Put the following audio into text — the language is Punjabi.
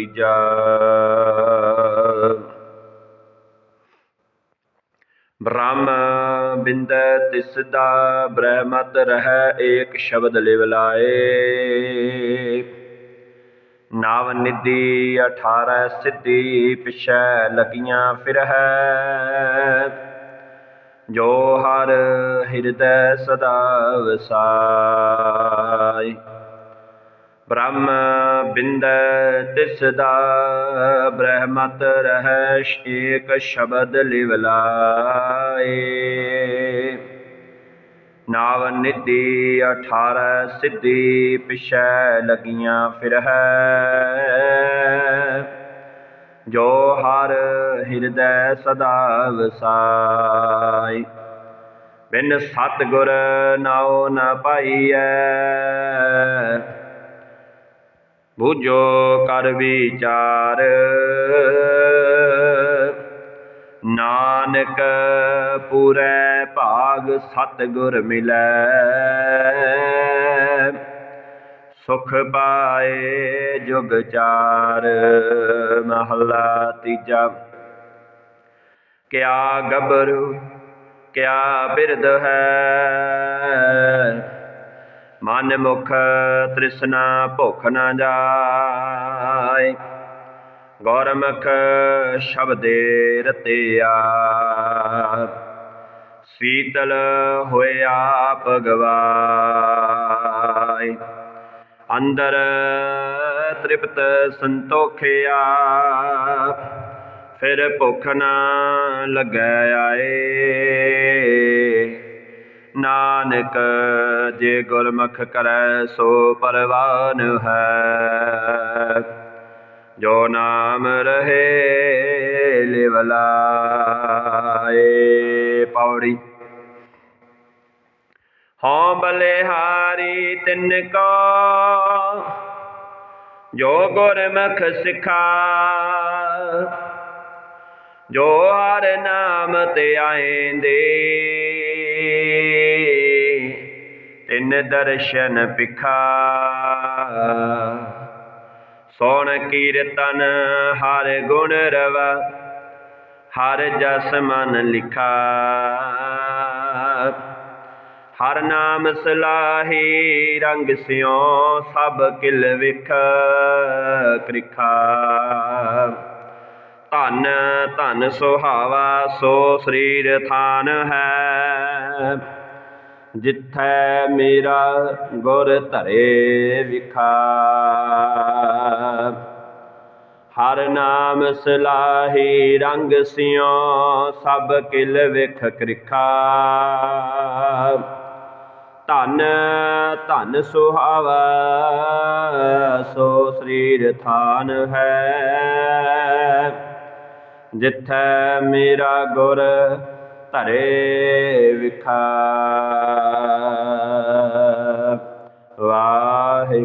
ਤੀਜਾ। ਬ੍ਰਹਮ ਬਿੰਦ ਤਿਸ ਦਾ ਬ੍ਰਹਮਤ ਰਹਿ, ਏਕ ਸ਼ਬਦ ਲਿਵ ਲਾਏ। ਨਾਵ ਨਿਧੀ 18 ਸਿੱਧੀ ਪਿਛੈ ਲਗੀਆਂ ਫਿਰਹਿ। ਜੋ ਹਰ ਹਿਰਦੈ ਸਦਾ ਵਸਾਈ ਬ੍ਰਹਮ ਬਿੰਦ ਤਿਸ ਦਾ, ਬ੍ਰਹਮਤ ਰਹਿ ਏਕ ਸ਼ਬਦ ਲਿਵ ਲਾਏ। ਨਾਵ ਨਿਧੀ 18 ਸਿੱਧੀ ਪਿਛੈ ਲਗੀਆਂ ਫਿਰਹਿ। ਜੋ ਹਰ ਹਿਰਦੈ ਸਦਾ ਵਸਾਈ ਬਿਨ ਸਤਿਗੁਰ ਨਾਉ ਨ ਪਾਈਐ। ਬੂਝੋ ਕਰ ਵਿਚਾਰ। ਨਾਨਕ ਪੂਰੈ ਭਾਗ ਸਤਿਗੁਰ ਮਿਲੈ। ਸੁਖ ਪਾਏ ਜੁਗ ਚਾਰ, ਮਹਲਾ ਤੀਜਾ। ਕਿਆ ਗਬਰੂ ਕਿਆ ਬਿਰਧ ਹੈ। ਮਨ ਮੁਖ ਤ੍ਰਿਸ਼ਨਾ ਭੁਖ ਨਾ ਜਾਏ। ਗੌਰਮਖ ਸ਼ਬਦੇ ਰਤਿਆ ਸੀਤਲ ਹੋਇਆ ਭਗਵਾਈ ਅੰਦਰ ਤ੍ਰਿਪਤ ਸੰਤੋਖਿਆ ਫਿਰ ਭੁਖ ਨਾ ਲੱਗੈ ਆਏ ਨਾਨਕ, ਜੇ ਗੁਰਮੁਖ ਕਰੈ ਸੋ ਪਰਵਾਨ ਹੈ। ਜੋ ਨਾਮ ਰਹੇ, ਲਿਵ ਲਾਏ ਪੌੜੀ। ਹਉ ਬਲਿਹਾਰੀ ਤਿਨ ਕੋ, ਜੋ ਗੁਰਮੁਖ ਸਿਖਾ। ਜੋ ਹਰ ਨਾਮ ਤੇ ਆਏਂਦੇ ਤਿਨ ਦਰਸ਼ਨ ਪਿਖਾ ਸੋਣ ਕੀਰਤਨ ਹਰ ਗੁਣ ਰਵਾ, ਹਰ ਜਸ ਮਨ ਲਿਖਾ। ਹਰ ਨਾਮ ਸਲਾਹੀ ਰੰਗ ਸਿਓ ਸਭ ਕਿਲ ਵਿਖ ਕ੍ਰਿਖਾ। ਧਨ ਧਨ ਸੁਹਾਵਾ, ਸੋ ਸਰੀਰ ਥਾਨ ਹੈ। ਜਿੱਥੈ ਮੇਰਾ ਗੁਰ ਧਰੇ ਵਿਖਾ। ਹਰ ਨਾਮ ਸਲਾਹੀ ਰੰਗ ਸਿਓ ਸਭ ਕਿਲ ਵਿਖ ਕ੍ਰਿਖਾ। ਧਨ ਧਨ ਸੁਹਾਵਾ, ਸੋ ਸਰੀਰ ਥਾਨ ਹੈ। ਜਿੱਥੈ ਮੇਰਾ ਗੁਰ ਧਰੇ ਵਿਖਾ।